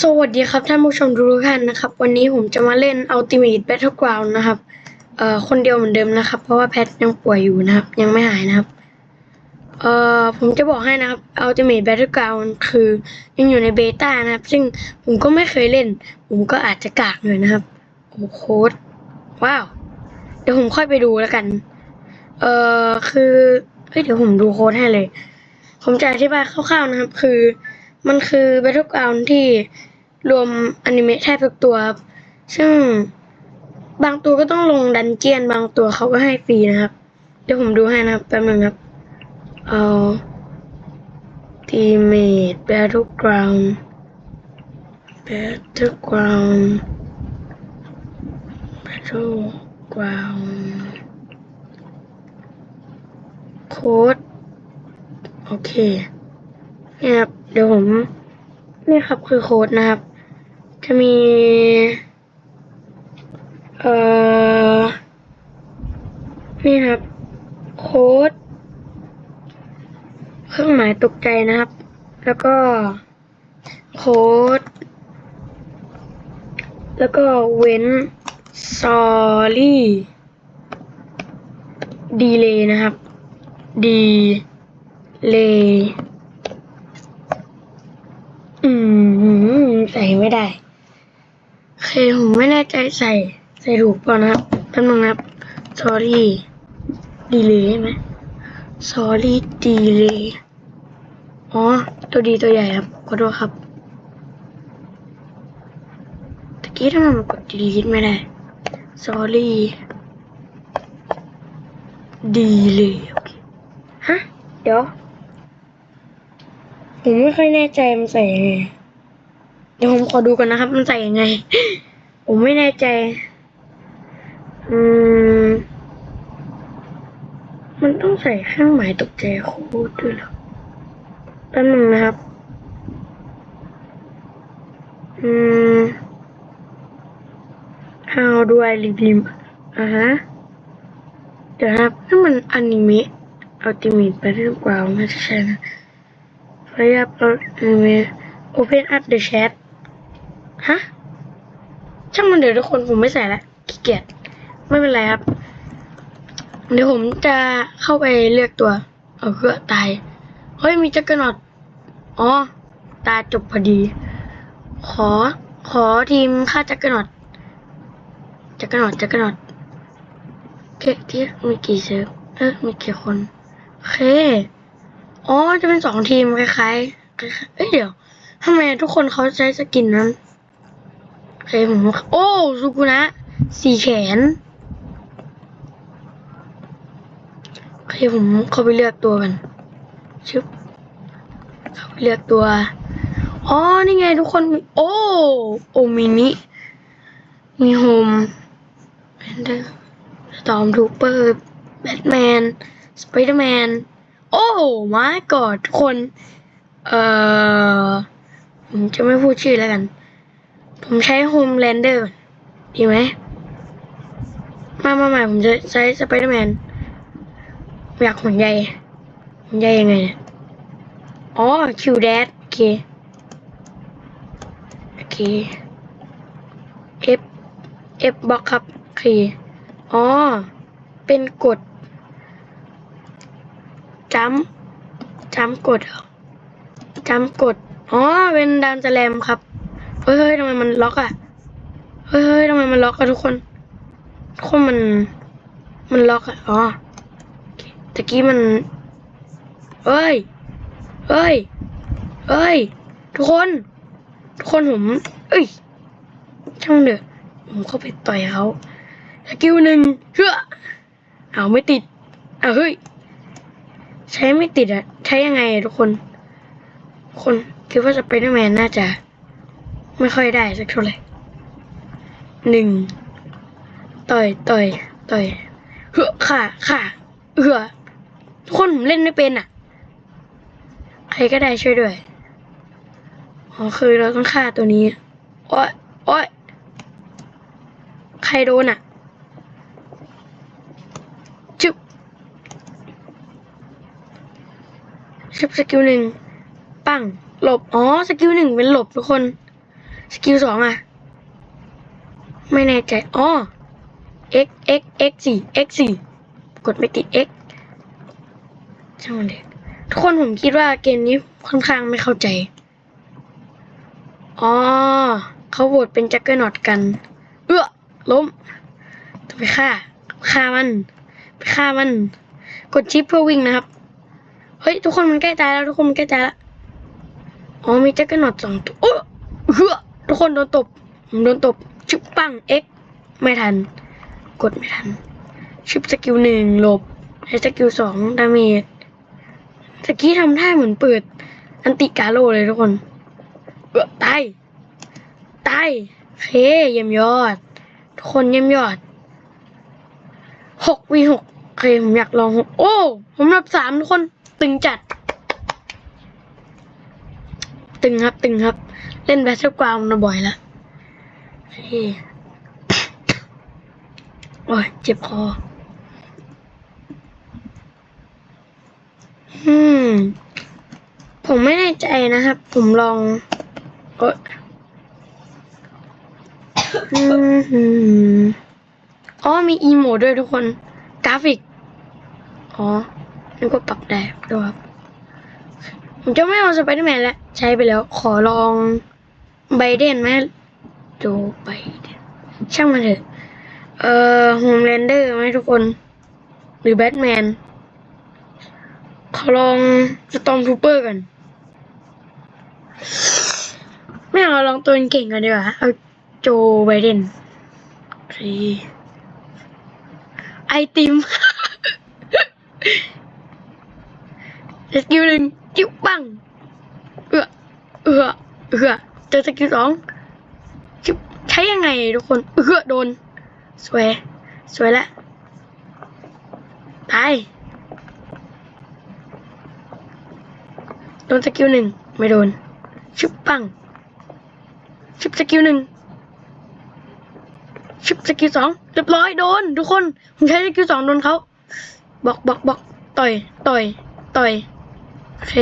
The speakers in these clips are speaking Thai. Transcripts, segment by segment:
สวัสดีครับท่านผู้ชมทุกท่านนะครับ วันนี้ผมจะมาเล่น Ultimate Battleground นะครับเอ่อคนเดียวเหมือนเดิมนะครับ เพราะว่าแพทยังป่วยอยู่นะครับ ยังไม่หายนะครับเอ่อผมจะบอกให้นะครับ Ultimate Battleground คือยังอยู่ในเบต้านะครับ ซึ่งผมก็ไม่เคยเล่น ผมก็อาจจะกากหน่อยนะครับโอ้โคตรว้าว เดี๋ยวผมค่อยไปดูแล้วกัน เอ่อคือเฮ้ยเดี๋ยวผมดูโค้ดให้เลย ผมจะอธิบายคร่าวๆนะครับ คือมันคือ Battleground ที่ รวมอนิเมะแทบทุกตัวครับซึ่งบางตัวก็ต้องลงดันเจียน บางตัวเขาก็ให้ฟรีนะครับ เดี๋ยวผมดูให้นะครับแป๊บนึงครับ เอา Teammate Battleground Battleground Battleground โค้ดโอเคนี่ครับ เดี๋ยวผม นี่ครับคือโค้ดนะครับ จะมี เอ่อ นี่ครับ โค้ด เครื่องหมายตกใจนะครับ แล้วก็ โค้ด แล้วก็เว้น sorry delay นะครับ delay อืม ใส่ไม่ได้ โอเคผมไม่แน่ใจใส่ ใส่ถูกเปล่านะครับแป๊บนึงนะครับ sorry delay ใช่ไหม sorry delay อ๋อ ตัวดีตัวใหญ่ครับ ขอโทษครับตะกี้ทำไมมันกด delete ไม่ได้ sorry delay โอเคฮะ เดี๋ยว ผมไม่ค่อยแน่ใจมันใส่ยังไง เดี๋ยวผมขอดูกันนะครับ มันใส่ยังไง ผมไม่แน่ใจ อืม มันต้องใส่เครื่องหมายตกใจโค้ดด้วยหรอแป๊บนึงนะครับ อืม how do I redeem อ่าฮะ เดี๋ยวนะครับนั่นมันอนิเมะอัลติเมทไปเรื่องกว่าไม่ใช่นะพยายามเอาอนิเมะ open up the chat ฮะ ช่างมันเดี๋ยวทุกคนผมไม่ใส่ละขี้เกียจไม่เป็นไรครับ เดี๋ยวผมจะเข้าไปเลือกตัว เอาเพื่อตาย เฮ้ย มีจักรนอตอ๋อ ตาจบพอดี ขอ ขอทีมค่าจักรนอตจักรนอตจักรนอตเค้ที่มีกี่เซิร์ฟเออมีกี่คนโอเค อ๋อ จะเป็นสองทีมคล้ายๆคล้ายๆเอ้ยเดี๋ยวทำไมทุกคนเขาใช้สกินนั้น เคผมโอ้ซูกุนะสี่แขนโอเคผมเข้าไปเลือกตัวกันชึบเข้าไปเลือกตัวอ๋อนี่ไงทุกคนโอ้โอมินิมีโฮมแพนเดอร์สตอมทูเปอร์แบทแมนสไปเดอร์แมนโอ้มากอดทุกคน เอ่อ ผมจะไม่พูดชื่อแล้วกัน ผมใช้โฮมแลนเดอร์ดีไหม มามาใหม่ผมจะใช้สไปเดอร์แมนอยากหุ่นใหญ่หุ่นใหญ่ยังไง อ๋อ คิวแดดโอเค โอเค F F บล็อกครับโอเค อ๋อ เป็นกดจัมจัมกดจัมกด อ๋อ เป็นดานสแลมครับ ฮ้ยเฮ้ยทำไมมันล็อกอะเฮ้ยเฮ้ยทำไมมันล็อกอะทุกคนทุกคนมัน มันล็อกอะอ๋อตะกี้มันเอ้ยเอ้ยเอ้ย ทุกคน ทุกคนผม เอ้ย ช่างเถอะผมเข้าไปต่อยเขาสกิลหนึ่งเฮ้อเอาไม่ติดเอาเฮ้ย ใช้ไม่ติดอะใช้ยังไงอะทุกคน คนคิดว่าสไปเดอร์แมนน่าจะ ไม่ค่อยได้สักเท่าไหร่หนึ่งต่อยต่อยต่อยเฮ้อค่ะค่ะเอือทุกคนผมเล่นไม่เป็นอะ ใครก็ได้ช่วยด้วยอ๋อคือเราต้องฆ่าตัวนี้โอ๊ยโอ๊ยใครโดนอะจุ๊บชุบสกิลหนึ่งปังหลบ อ๋อ สกิลหนึ่งเป็นหลบทุกคน สกิลสองอะไม่แน่ใจอ๋อ x x x สี่ x สี่กดไม่ติด x ช่างมันเด็กทุกคนผมคิดว่าเกมนี้ค่อนข้างไม่เข้าใจ อ๋อ เขาโหวตเป็นแจ็คเกอร์นอตกัน เอื้อล้มต้องไปฆ่า ฆ่ามัน ไปฆ่ามัน กดชิปเพื่อวิ่งนะครับ เฮ้ย ทุกคนมันใกล้ตายแล้ว ทุกคนมันใกล้ตายแล้ว อ๋อมีแจ็คเกอร์นอตสองตัวโอ้เฮ้อ ทุกคนโดนตบผมโดนตบชิปปัง X ไม่ทัน กดไม่ทันชิปสกิลหนึ่งหลบใช้สกิลสองดาเมจสกี้ทำท่าเหมือนเปิด อันติกาโลเลยทุกคนเออตายตายเคเยี่ยมยอด ทุกคนเยี่ยมยอดหกวีหกเคผมอยากลองหกโอ้ ผมรับสามทุกคนตึงจัด ตึงครับตึงครับ เล่นแบทเทิลกราวน์มาบ่อยแล้วโอ้ยเจ็บคออืม ผมไม่แน่ใจนะครับ ผมลองเอยอ๋อมีอีโมด้วยทุกคน กราฟิก อ๋อนึกว่าปรับได้ด้วยครับ ผมจะไม่เอาสไปเดอร์แมนแล้ว ใช้ไปแล้ว ขอลอง ไบเดนไหมโจไบเดนช่างมันเถอะ เอ่อโฮมแลนเดอร์ไหมทุกคน หรือแบทแมนขอลองสตอมทูเปอร์กัน ไม่เอาลองตัวเก่งกันดีกว่าเอาโจไบเดนโอเคไอติมสกิลหนึ่งจิ้วปังเอือเอือเอือ เจอสกิลสองใช้ยังไงทุกคนเอือโดน สวย สวยแล้วตายโดนสกิลหนึ่งไม่โดนชิบปังชิบสกิลหนึ่งชิบสกิลสองเรียบร้อยโดน ทุกคนผมใช้สกิลสองโดนเขาบอกบอกบอกต่อย ต่อย ต่อย โอเค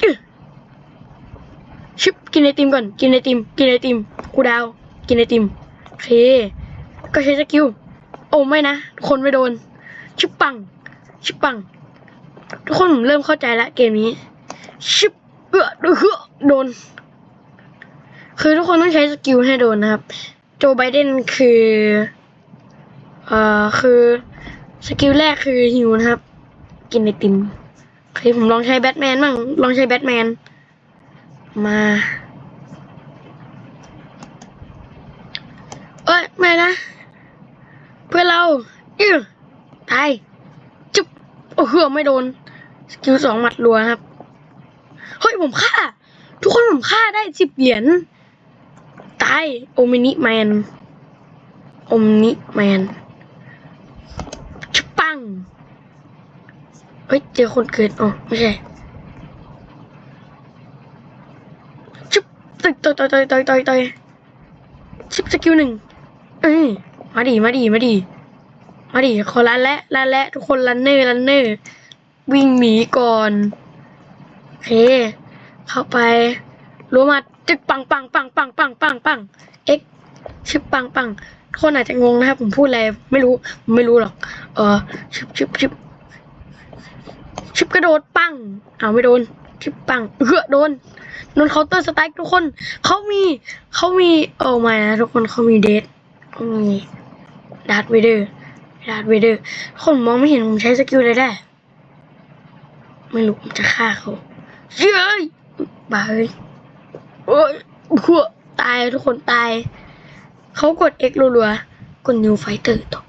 จึ๊ะ ชิบกินไอติมก่อน กินไอติม กินไอติมกูดาว กินไอติมโอเค ก็ใช้สกิล โอ้ไม่นะ คนไม่โดน ชิบปัง ชิบปัง ทุกคนผมเริ่มเข้าใจแล้วเกมนี้ ชิบเอือเออโดน คือทุกคนต้องใช้สกิลให้โดนนะครับ โจไบเดนคือ เอ่อ คือสกิลแรกคือฮิวนะครับ กินไอติมโอเคผมลองใช้แบทแมนบ้าง ลองใช้แบทแมน มา เอ้ย ไม่นะ เพื่อเราอื้อตาย จุ๊บ โอ้โห ไม่โดน สกิลสองหมัดรัวครับ เฮ้ย ผมฆ่า ทุกคนผมฆ่าได้สิบเหรียญ ตาย โอมินิแมน โอมินิแมนชบปัง เฮ้ย เจอคนเกิดอ๋อไม่ใช่ ต่อยต่อยต่อยต่อยต่อยต่อยชิปสกิลหนึ่งเอ้ยมาดีมาดีมาดีมาดิขอรันและรันและ ทุกคนรันเนอร์รันเนอร์วิ่งหนีก่อนโอเค เข้าไปรัวมาจึกปังปังปังปังปังปังปังเอ็กชิบปังปังทุกคนอาจจะงงนะครับผมพูดอะไรไม่รู้ไม่รู้หรอก เออชิบชิบชิบชิบกระโดดปังเอาไม่โดน ชิบปังเฮ้อโดนโดนเคาน์เตอร์สไตล์ทุกคนเขามีเขามีโอ้ไม่นะทุกคนเขามีเดทเขามีดาร์ธเวเดอร์ดาร์ธเวเดอร์คนมองไม่เห็นผมใช้สกิลอะไรได้ไม่รู้ผมจะฆ่าเขาเย้ยบาเอ้ยโอ้ยหัวตายทุกคนตายเขากด X รัวๆกด New Fighter ต่อ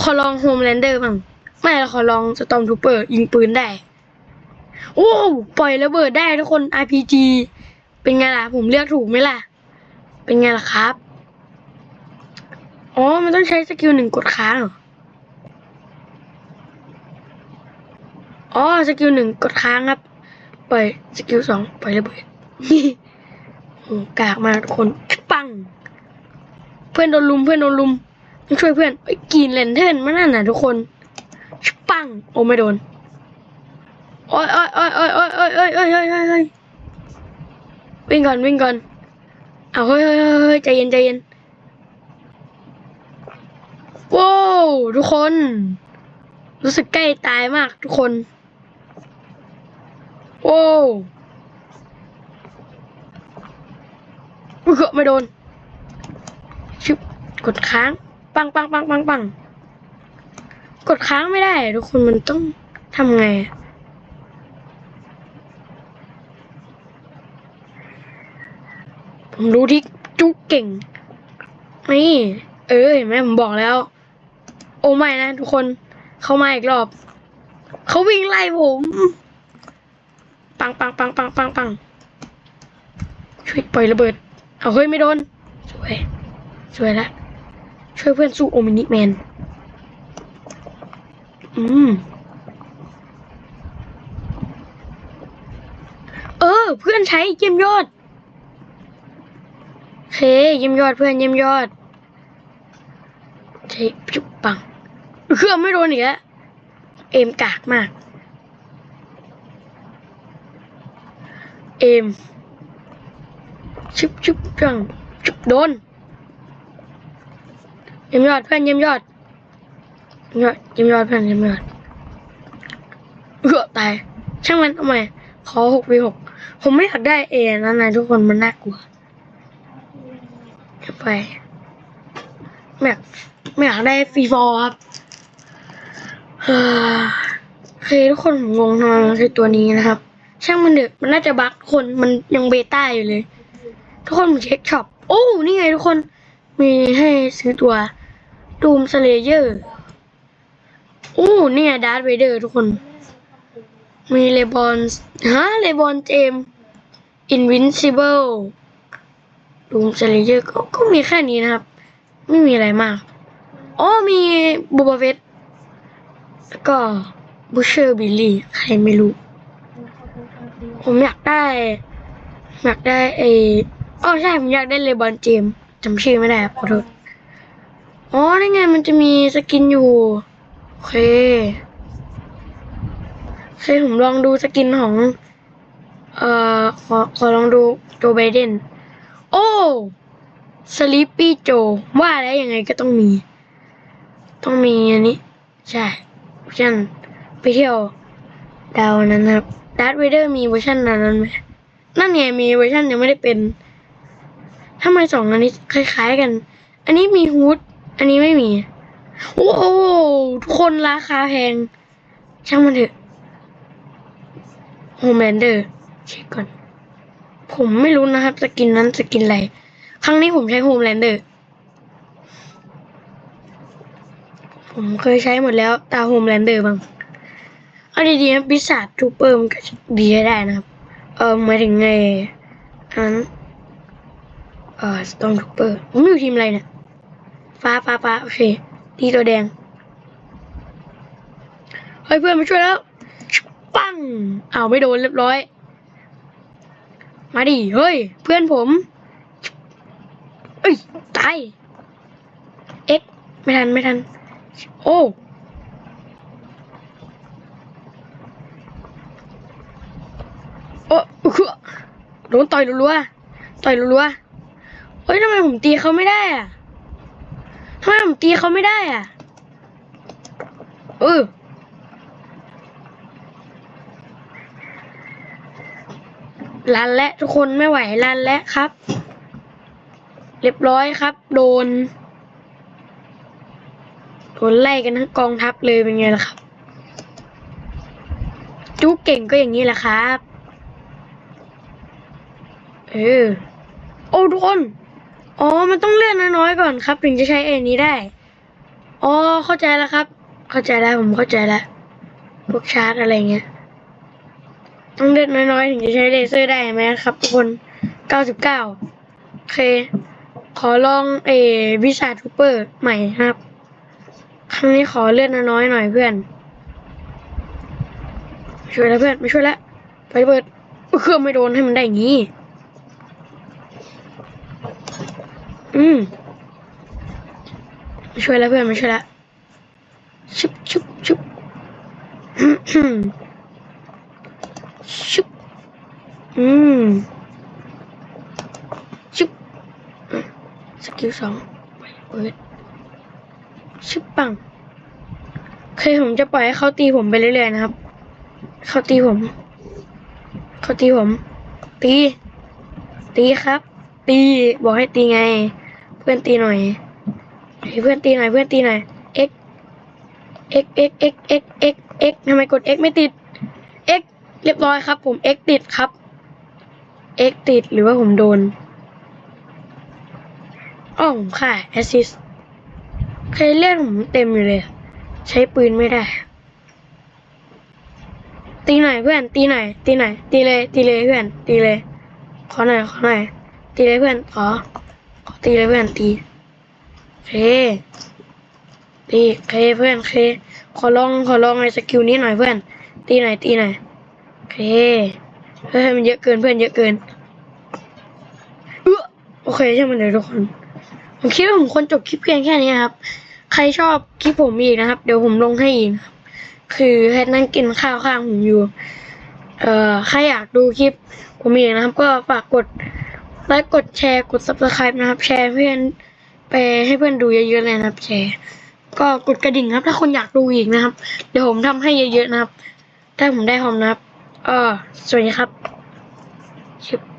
ขอลอง Homelander บ้างไม่ละขอลอง Storm Trooper ยิงปืนได้ โอ้ปล่อยระเบิดได้ทุกคน RPG เป็นไงล่ะ ผมเลือกถูกไหมล่ะ เป็นไงล่ะครับ อ๋อ มันต้องใช้สกิลหนึ่งกดค้างเหรอ อ๋อ สกิลหนึ่งกดค้างครับ ปล่อยสกิลสองปล่อยระเบิดโอ้กากมากทุกคน ปัง เพื่อนโดนลุมเพื่อนโดนลุมต้องช่วยเพื่อนไอ้กีนเลนเทิร์นมันนั่นน่ะทุกคน ปัง โอ้ไม่โดน โอ้ยโอ้ยโอ้ยโอ้ยโอ้ยโอ้ยโอ้ยโอ้ยโอ้ยโอ้ยวิ่งก่อนวิ่งก่อนเอาเฮ้ยเฮ้ยเฮ้ยเฮ้ยใจเย็นใจเย็นว้าวทุกคน รู้สึกใกล้ตายมากทุกคนว้าวอุ๊ยเกือบไม่โดนชิบกดค้าง ปังปังปังปังปังกดค้างไม่ได้ ทุกคนมันต้องทำไงอะ ผมรู้ที่จุกเก่ง นี่ เออเห็นไหมผมบอกแล้ว โอ้ไม่นะทุกคน เข้ามาอีกรอบ เขาวิ่งไล่ผม ปังปังปังปังปังปังช่วยปล่อยระเบิด เอาเฮ้ยไม่โดน สวย สวยละช่วยเพื่อนสู้โอมินิแมน อืม เออ เพื่อนใช้เยี่ยมยอด เคเยี่ยมยอดเพื่อนเยี่ยมยอดใช้จุบปังเครื่องไม่โดนอีกแล้วเอมกากมาก เอมชุบชุบจังชุบโดนเยี่ยมยอดเพื่อนเยี่ยมยอดเยี่ยมยอดเยี่ยมยอดเพื่อนเยี่ยมยอดเอือตายช่างมันทำไมขอหกวีหกผมไม่อยากได้เอนั่นนะทุกคนมันน่ากลัว ไปไม่อยากไม่อยากได้ฟรีฟอร์ครับเฮ้อโอเคทุกคนผมงงทำไมมันคือตัวนี้นะครับ ช่างมันเถอะมันน่าจะบั๊กทุกคนมันยังเบต้าอยู่เลย ทุกคนผมเช็คช็อป โอ้ นี่ไงทุกคน มีให้ซื้อตัวดูมสเลเยอร์โอ้นี่ไงดาร์ธเวเดอร์ทุกคน มีเลบอนฮะเลบอนเจมอินวินซิเบิล ดูมสเลเยอร์ก็ก็มีแค่นี้นะครับ ไม่มีอะไรมากอ๋อมีบูบาเฟตแล้วก็บูเชอร์บิลลี่ใครไม่รู้ ผมอยากได้ อยากได้ไออ๋อใช่ ผมอยากได้เลบอนเจมจำชื่อไม่ได้ครับขอโทษอ๋อนี่ไงมันจะมีสกินอยู่ โอเคโอเคผมลองดูสกินของ เอ่อ ขอขอลองดูโจไบเดน โอ้สลิปปี้โจว่าแล้วยังไงก็ต้องมี ต้องมีอันนี้ ใช่เวอร์ชันไปเที่ยวดาวนั้นนะครับดาร์ธเวเดอร์มีเวอร์ชันนั้นไหมนั่นไงมีเวอร์ชันยังไม่ได้เป็นทำไมสองอันนี้คล้าย ๆกัน อันนี้มีฮูดอันนี้ไม่มีโอ้โหทุกคนราคาแพง ช่างมันเถอะโฮมแลนเดอร์เช็คก่อน ผมไม่รู้นะครับสกินนั้นสกินอะไร ครั้งนี้ผมใช้โฮมแลนเดอร์ ผมเคยใช้หมดแล้วตาโฮมแลนเดอร์บ้างเอาดีๆนะพิศาจทูเปอร์มันก็ดีได้นะครับ เออมาถึงไงอันเออสตองทูเปอร์ผมอยู่ทีมอะไรเนี่ยฟ้าฟ้าฟ้าโอเคตีตัวแดงเฮ้ยเพื่อนมาช่วยแล้ว ปั้งอ้าไม่โดนเรียบร้อย มาดิ เฮ้ย เพื่อนผม เอ้ย ตาย เอ็ก ไม่ทัน ไม่ทัน โอ้โอ้คือโดนต่อยรัวๆต่อยรัวๆเฮ้ยทำไมผมตีเขาไม่ได้อะทำไมผมตีเขาไม่ได้อะเออ ลันและทุกคนไม่ไหวลันและครับ เรียบร้อยครับ โดนโดนไล่กันทั้งกองทัพเลยเป็นไงล่ะครับ จู้เก่งก็อย่างนี้แหละครับ เออ โอ้ทุกคนอ๋อ มันต้องเลื่อนน้อยๆก่อนครับ ถึงจะใช้เอ็นนี้ได้ อ๋อ เข้าใจแล้วครับ เข้าใจแล้วผมเข้าใจแล้ว พวกชาร์จอะไรเงี้ย ต้องเลื่อนน้อยๆ ถึงจะใช้เลเซอร์ได้ไหมครับทุกคนเก้าสิบเก้าโอเค ขอลองเอวิชาทูเปอร์ใหม่นะครับ ครั้งนี้ขอเลื่อนน้อยๆหน่อยเพื่อน ช่วยแล้วเพื่อนไม่ช่วยแล้วไปเปิดเครื่องไม่โดนให้มันได้อย่างนี้ อืมไม่ช่วยแล้วเพื่อนไม่ช่วยแล้วชุบชุบชุบ ชุบอืมชุบสกิลสองเปิดชุบปังเคยผมจะปล่อยให้เขาตีผมไปเรื่อยๆนะครับ เขาตีผม เขาตีผม ตี ตีครับ ตีบอกให้ตีไง เพื่อนตีหน่อยเพื่อนตีหน่อยเพื่อนตีหน่อย x x x x x x x ทำไมกด x ไม่ติด เรียบร้อยครับ ผม x ติดครับ x ติดหรือว่าผมโดนอ้อผมค่ะ assist เคยเล่นผมเต็มอยู่เลย ใช้ปืนไม่ได้ ตีไหนเพื่อน ตีไหนตีไหนตีเลย ตีเลยเพื่อน ตีเลย ขอหน่อยขอหน่อยตีเลยเพื่อนขอขอตีเลยเพื่อนตีเคตีเคเพื่อนเคขอลองขอลองในสกิลนี้หน่อยเพื่อน ตีไหนตีไหน เคเฮ้ยมันเยอะเกินเพื่อนเยอะเกินเออโอเคใช่างมันเลยทุกคน ผมคิดว่าผมควรจบคลิปเพียงแค่นี้ครับ ใครชอบคลิปผมอีกนะครับ เดี๋ยวผมลงให้อีกครับคือให้นั่งกินข้าวข้างผมอยู่ เอ่อใครอยากดูคลิปผมอีกนะครับ ก็ฝากกดไลค์กดแชร์กด subscribe นะครับ แชร์เพื่อนไปให้เพื่อนดูเยอะๆเลยนะครับ แชร์ ก็กดกระดิ่งครับ ถ้าคนอยากดูอีกนะครับ เดี๋ยวผมทำให้เยอะๆนะครับ ถ้าผมได้หอมนะครับ ออสวัสดีครับชิบ